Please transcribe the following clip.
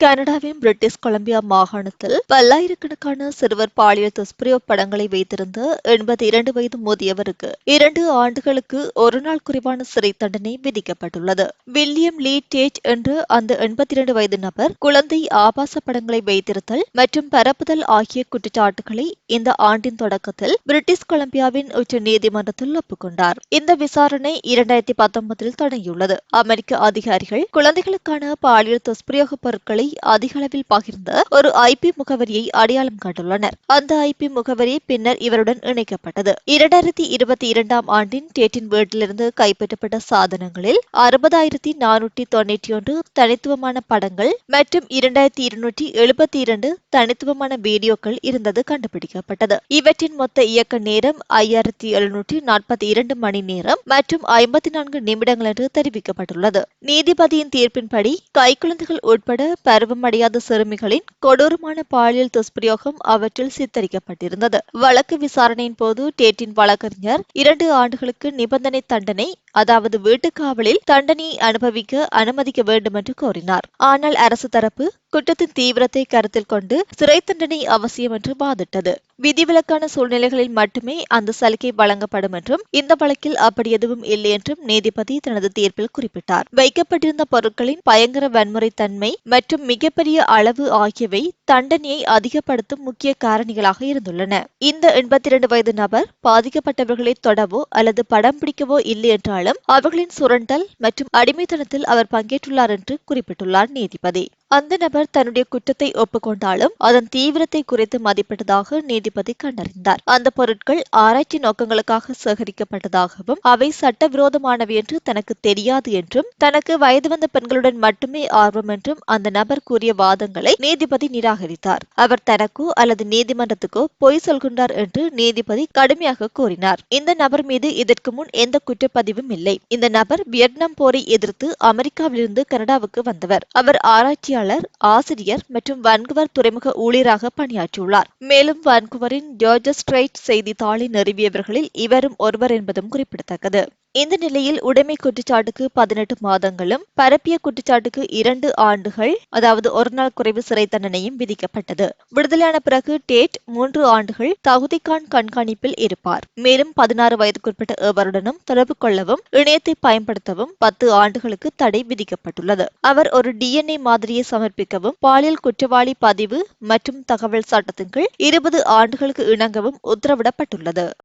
கனடாவின் British Columbia மாகாணத்தில் பல்லாயிரக்கணக்கான சிறுவர் பாலியல் துஷ்பிரயோக படங்களை வைத்திருந்த எண்பத்தி இரண்டு வயது முதியவருக்கு இரண்டு ஆண்டுகளுக்கு ஒரு நாள் குறைவான சிறை தண்டனை விதிக்கப்பட்டுள்ளது. வில்லியம் லீ டேட் என்று அந்த எண்பத்தி இரண்டு வயது நபர் குழந்தை ஆபாச படங்களை வைத்திருத்தல் மற்றும் பரப்புதல் ஆகிய குற்றச்சாட்டுகளை இந்த ஆண்டின் தொடக்கத்தில் பிரிட்டிஷ் கொலம்பியாவின் உச்ச நீதிமன்றத்தில் ஒப்புக்கொண்டார். இந்த விசாரணை இரண்டாயிரத்தி பத்தொன்பதில் தொடங்கியுள்ளது. அமெரிக்க அதிகாரிகள் குழந்தைகளுக்கான பாலியல் துஷ்பிரயோக பொருட்களை அதிக அளவில் பகிர்ந்த ஒரு ஐபி முகவரியை அடையாளம் கண்டுள்ளனர். அந்த ஐபி முகவரி பின்னர் இவருடன் இணைக்கப்பட்டது. இரண்டாயிரத்தி இருபத்தி இரண்டாம் ஆண்டின் டேட்டின் வீட்டிலிருந்து கைப்பற்றப்பட்ட சாதனங்களில் அறுபதாயிரத்தி நானூற்றி தொன்னூற்றி ஒன்று தனித்துவமான படங்கள் மற்றும் இரண்டாயிரத்தி இருநூற்றி எழுபத்தி இரண்டு தனித்துவமான வீடியோக்கள் இருந்தது கண்டுபிடிக்கப்பட்டது. இவற்றின் மொத்த இயக்க நேரம் ஐயாயிரத்தி எழுநூற்றி நாற்பத்தி இரண்டு மணி நேரம் மற்றும் ஐம்பத்தி நான்கு நிமிடங்கள் என்று தெரிவிக்கப்பட்டுள்ளது. நீதிபதியின் தீர்ப்பின்படி கைக்குழந்தைகள் உட்பட பருவமடையாத சிறுமிகளின் கொடூரமான பாலியல் துஷ்பிரயோகம் அவற்றில் சித்தரிக்கப்பட்டிருந்தது. வழக்கு விசாரணையின் போது டேட்டின் வழக்கறிஞர் இரண்டு ஆண்டுகளுக்கு நிபந்தனை தண்டனை அதாவது வீட்டுக்காவலில் தண்டனையை அனுபவிக்க அனுமதிக்க வேண்டும் என்று கோரினார். ஆனால் அரசு தரப்பு குற்றத்தின் தீவிரத்தை கருத்தில் கொண்டு சிறை தண்டனை அவசியம் என்று வாதிட்டது. விதிவிலக்கான சூழ்நிலைகளில் மட்டுமே அந்த சலுகை வழங்கப்படும் என்றும் இந்த வழக்கில் அப்படி எதுவும் இல்லை என்றும் நீதிபதி தனது தீர்ப்பில் குறிப்பிட்டார். வைக்கப்பட்டிருந்த பொருட்களின் பயங்கர வன்முறை தன்மை மற்றும் மிகப்பெரிய அளவு ஆகியவை தண்டனையை அதிகப்படுத்தும் முக்கிய காரணிகளாக இருந்துள்ளன. இந்த எண்பத்தி இரண்டு வயது நபர் பாதிக்கப்பட்டவர்களை தொடவோ அல்லது படம் பிடிக்கவோ இல்லை என்றாலும் அவர்களின் சுரண்டல் மற்றும் அடிமைத்தனத்தில் அவர் பங்கேற்றுள்ளார் என்று குறிப்பிட்டுள்ளார் நீதிபதி. அந்த நபர் தன்னுடைய குற்றத்தை ஒப்புக்கொண்டாலும் அதன் தீவிரத்தை குறைத்து மதிப்பிட்டதாக நீதிபதி கண்டறிந்தார். அந்த பொருட்கள் ஆராய்ச்சி நோக்கங்களுக்காக சேகரிக்கப்பட்டதாகவும் அவை சட்டவிரோதமானவை என்று தனக்கு தெரியாது என்றும் தனக்கு வயது வந்த பெண்களுடன் மட்டுமே ஆர்வம் என்றும் அந்த நபர் கூறிய வாதங்களை நீதிபதி நிராகரித்தார். அவர் தனக்கோ அல்லது நீதிமன்றத்துக்கோ பொய் சொல்கின்றார் என்று நீதிபதி கடுமையாக கூறினார். இந்த நபர் மீது இதற்கு முன் எந்த குற்றப்பதிவும் இல்லை. இந்த நபர் வியட்நாம் போரை எதிர்த்து அமெரிக்காவிலிருந்து கனடாவுக்கு வந்தவர். அவர் ஆராய்ச்சி ஆராய்ச்சியாளர் ஆசிரியர் மற்றும் வன்குவர் துறைமுக ஊழியராக பணியாற்றியுள்ளார். மேலும் வான்குவரின் ஜார்ஜஸ் ஸ்ட்ரைட் செய்தித்தாளை நிறுவியவர்களில் இவரும் ஒருவர் என்பதும் குறிப்பிடத்தக்கது. இந்த நிலையில் உடைமை குற்றச்சாட்டுக்கு பதினெட்டு மாதங்களும் பரப்பிய குற்றச்சாட்டுக்கு இரண்டு ஆண்டுகள் அதாவது ஒரு நாள் குறைவு சிறை தண்டனையும் விதிக்கப்பட்டது. விடுதலையான பிறகு டேட் மூன்று ஆண்டுகள் தகுதிக்கான் கண்காணிப்பில் இருப்பார். மேலும் பதினாறு வயதுக்குட்பட்ட எவருடனும் தொடர்பு கொள்ளவும் இணையத்தை பயன்படுத்தவும் பத்து ஆண்டுகளுக்கு தடை விதிக்கப்பட்டுள்ளது. அவர் ஒரு டிஎன்ஏ மாதிரியை சமர்ப்பிக்கவும் பாலியல் குற்றவாளி பதிவு மற்றும் தகவல் சட்டத்தின் கீழ் இருபது ஆண்டுகளுக்கு இணங்கவும் உத்தரவிடப்பட்டுள்ளது.